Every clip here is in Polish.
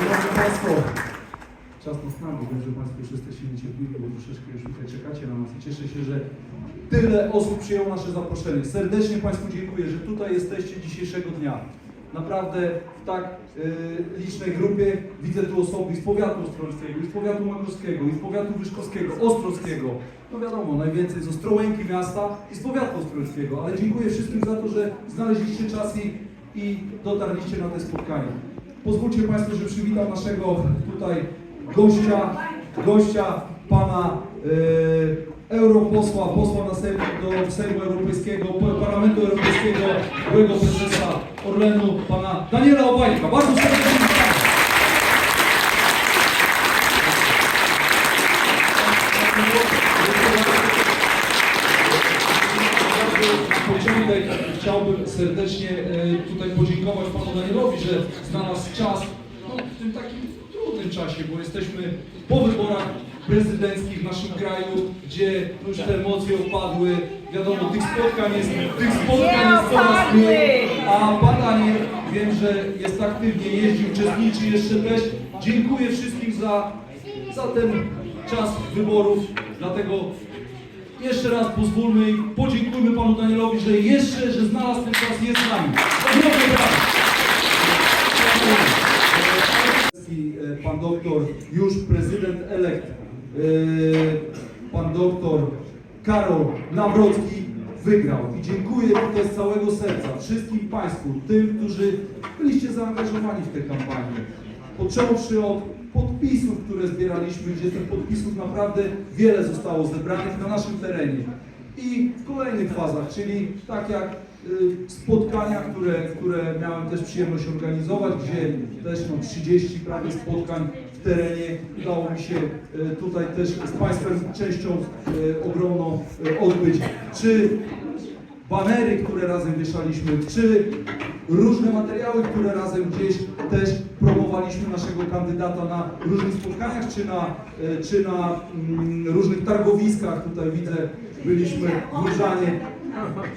Szanowni Państwo, czas nas nagli. Wiem, że Państwo już jesteście niecierpliwi, bo troszeczkę już tutaj czekacie na nas i cieszę się, że tyle osób przyjęło nasze zaproszenie. Serdecznie Państwu dziękuję, że tutaj jesteście dzisiejszego dnia. Naprawdę w tak y, licznej grupie widzę tu osoby z powiatu ostrołęckiego, i z powiatu makrowskiego, z powiatu wyszkowskiego, ostrowskiego. No wiadomo, najwięcej z Ostrołęki miasta i z powiatu ostrołęckiego, ale dziękuję wszystkim za to, że znaleźliście czas i, i dotarliście na te spotkanie. Pozwólcie Państwo, że przywitam naszego tutaj gościa, gościa pana e, europosła, posła na do Sejmu Europejskiego, pa- Parlamentu Europejskiego, byłego prezesa Orlenu, pana Daniela Obajtka. Bardzo serdecznie początek chciałbym serdecznie e, tutaj podziękować panu Danielowi, że znalazł czas no, w tym takim trudnym czasie, bo jesteśmy po wyborach prezydenckich w naszym kraju, gdzie już te emocje opadły. Wiadomo, tych spotkań jest, tych spotkań jest coraz mniej, a pan Daniel wiem, że jest aktywnie jeździ, uczestniczy jeszcze też. Dziękuję wszystkim za, za ten czas wyborów, dlatego jeszcze raz pozwólmy i podziękujmy panu Danielowi, że jeszcze, że znalazł ten czas, jest z nami. I, e, Pan doktor, już prezydent elekt, e, pan doktor Karol Nawrocki wygrał. I dziękuję tutaj z całego serca wszystkim Państwu, tym, którzy byliście zaangażowani w tę kampanię. Począwszy od podpisów, które zbieraliśmy, gdzie tych podpisów naprawdę wiele zostało zebranych na naszym terenie. I w kolejnych fazach, czyli tak jak y, spotkania, które, które miałem też przyjemność organizować, gdzie też no, 30 prawie spotkań w terenie. Udało mi się y, tutaj też z Państwem częścią y, ogromną odbyć. Czy banery, które razem wieszaliśmy, czy różne materiały, które razem gdzieś też promowaliśmy naszego kandydata na różnych spotkaniach, czy na, e, czy na mm, różnych targowiskach, tutaj widzę, byliśmy w Różanie,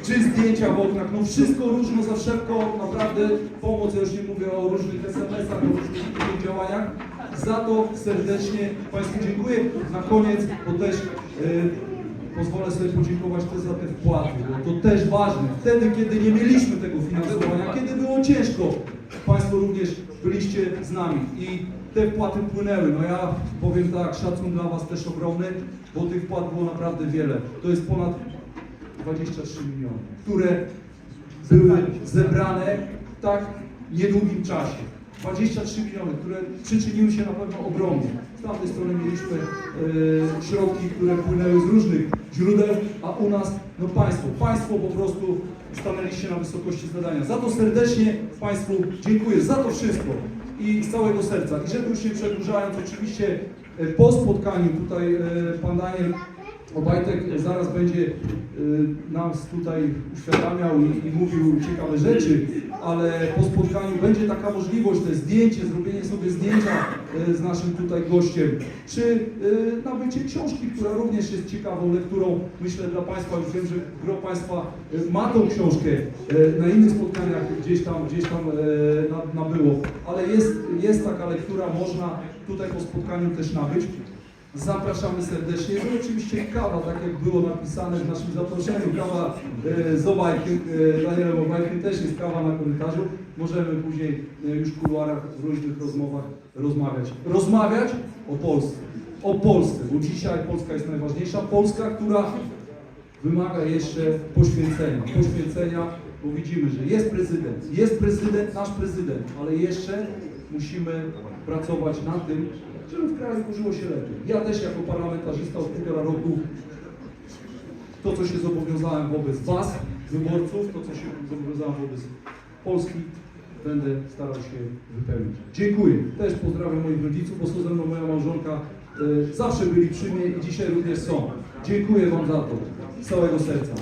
czy zdjęcia w oknach, no wszystko różno za wszelką naprawdę pomoc, ja już nie mówię o różnych SMS-ach, o różnych działaniach. Za to serdecznie Państwu dziękuję. Na koniec, bo też e, pozwolę sobie podziękować też za te wpłaty, bo to też ważne. Wtedy, kiedy nie mieliśmy tego finansowania, kiedy było ciężko, Państwo również byliście z nami i te wpłaty płynęły. No ja powiem tak, szacun dla Was też ogromny, bo tych wpłat było naprawdę wiele. To jest ponad 23 miliony, które były zebrane w tak niedługim czasie. 23 miliony, które przyczyniły się na pewno ogromnie. Z tamtej strony mieliśmy e, środki, które płynęły z różnych źródeł, a u nas, no Państwo, Państwo po prostu stanęliście na wysokości zadania. Za to serdecznie Państwu dziękuję, za to wszystko i z całego serca. I żeby już nie przedłużając, oczywiście e, po spotkaniu tutaj e, Pan Daniel Obajtek zaraz będzie y, nas tutaj uświadamiał i, i mówił ciekawe rzeczy, ale po spotkaniu będzie taka możliwość, to zdjęcie, zrobienie sobie zdjęcia y, z naszym tutaj gościem, czy y, nabycie książki, która również jest ciekawą lekturą, myślę dla Państwa, już wiem, że gro Państwa ma tą książkę, na innych spotkaniach gdzieś tam, gdzieś tam na- nabyło, ale jest, jest taka lektura, można tutaj po spotkaniu też nabyć. Zapraszamy serdecznie. No oczywiście kawa, tak jak było napisane w naszym zaproszeniu, kawa e, z Obajkiem, e, Danielem Obajkiem też jest kawa na korytarzu. Możemy później e, już w kuluarach w różnych rozmowach rozmawiać. Rozmawiać o Polsce. O Polsce, bo dzisiaj Polska jest najważniejsza. Polska, która wymaga jeszcze poświęcenia. Poświęcenia, bo widzimy, że jest prezydent, jest prezydent, nasz prezydent, ale jeszcze musimy pracować nad tym, żeby w kraju żyło się lepiej. Ja też jako parlamentarzysta od półtora roku to, co się zobowiązałem wobec Was, wyborców, to, co się zobowiązałem wobec Polski, będę starał się wypełnić. Dziękuję. Też pozdrawiam moich rodziców, bo są ze mną moja małżonka. e, Zawsze byli przy mnie i dzisiaj również są. Dziękuję Wam za to z całego serca.